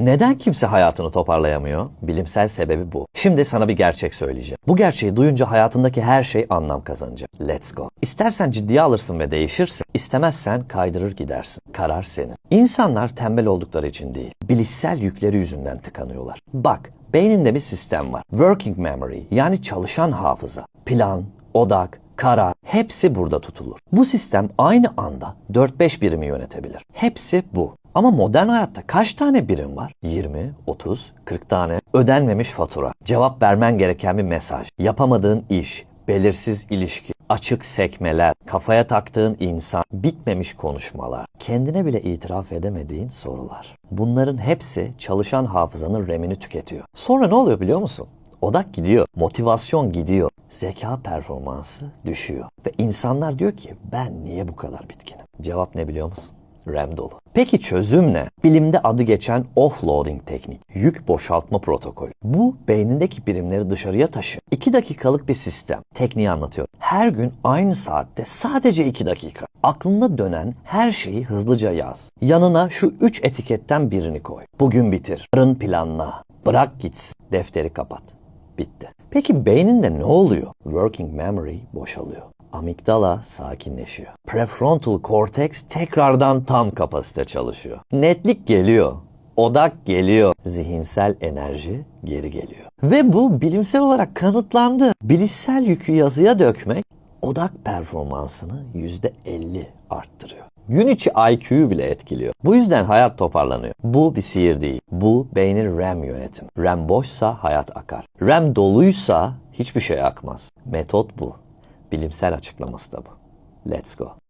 Neden kimse hayatını toparlayamıyor? Bilimsel sebebi bu. Şimdi sana bir gerçek söyleyeceğim. Bu gerçeği duyunca hayatındaki her şey anlam kazanacak. Let's go. İstersen ciddiye alırsın ve değişirsin. İstemezsen kaydırır gidersin. Karar senin. İnsanlar tembel oldukları için değil, bilişsel yükleri yüzünden tıkanıyorlar. Bak, beyninde bir sistem var. Working memory yani çalışan hafıza. Plan, odak, karar hepsi burada tutulur. Bu sistem aynı anda 4-5 birimi yönetebilir. Hepsi bu. Ama modern hayatta kaç tane birim var? 20, 30, 40 tane. Ödenmemiş fatura, cevap vermen gereken bir mesaj, yapamadığın iş, belirsiz ilişki, açık sekmeler, kafaya taktığın insan, bitmemiş konuşmalar, kendine bile itiraf edemediğin sorular. Bunların hepsi çalışan hafızanın remini tüketiyor. Sonra ne oluyor biliyor musun? Odak gidiyor, motivasyon gidiyor, zeka performansı düşüyor. Ve insanlar diyor ki ben niye bu kadar bitkinim? Cevap ne biliyor musun? RAM dolu. Peki çözüm ne? Bilimde adı geçen offloading teknik, yük boşaltma protokolü. Bu beynindeki birimleri dışarıya taşı. 2 dakikalık bir sistem. Tekniği anlatıyorum. Her gün aynı saatte sadece 2 dakika. Aklına dönen her şeyi hızlıca yaz. Yanına şu 3 etiketten birini koy. Bugün bitir. Yarın planla. Bırak gitsin. Defteri kapat. Bitti. Peki beyninde ne oluyor? Working memory boşalıyor. Amigdala sakinleşiyor. Prefrontal cortex tekrardan tam kapasite çalışıyor. Netlik geliyor. Odak geliyor. Zihinsel enerji geri geliyor. Ve bu bilimsel olarak kanıtlandı. Bilişsel yükü yazıya dökmek odak performansını %50 arttırıyor. Gün içi IQ'yu bile etkiliyor. Bu yüzden hayat toparlanıyor. Bu bir sihir değil. Bu beynin RAM yönetim. RAM boşsa hayat akar. RAM doluysa hiçbir şey akmaz. Metot bu. Bilimsel açıklaması da bu. Let's go.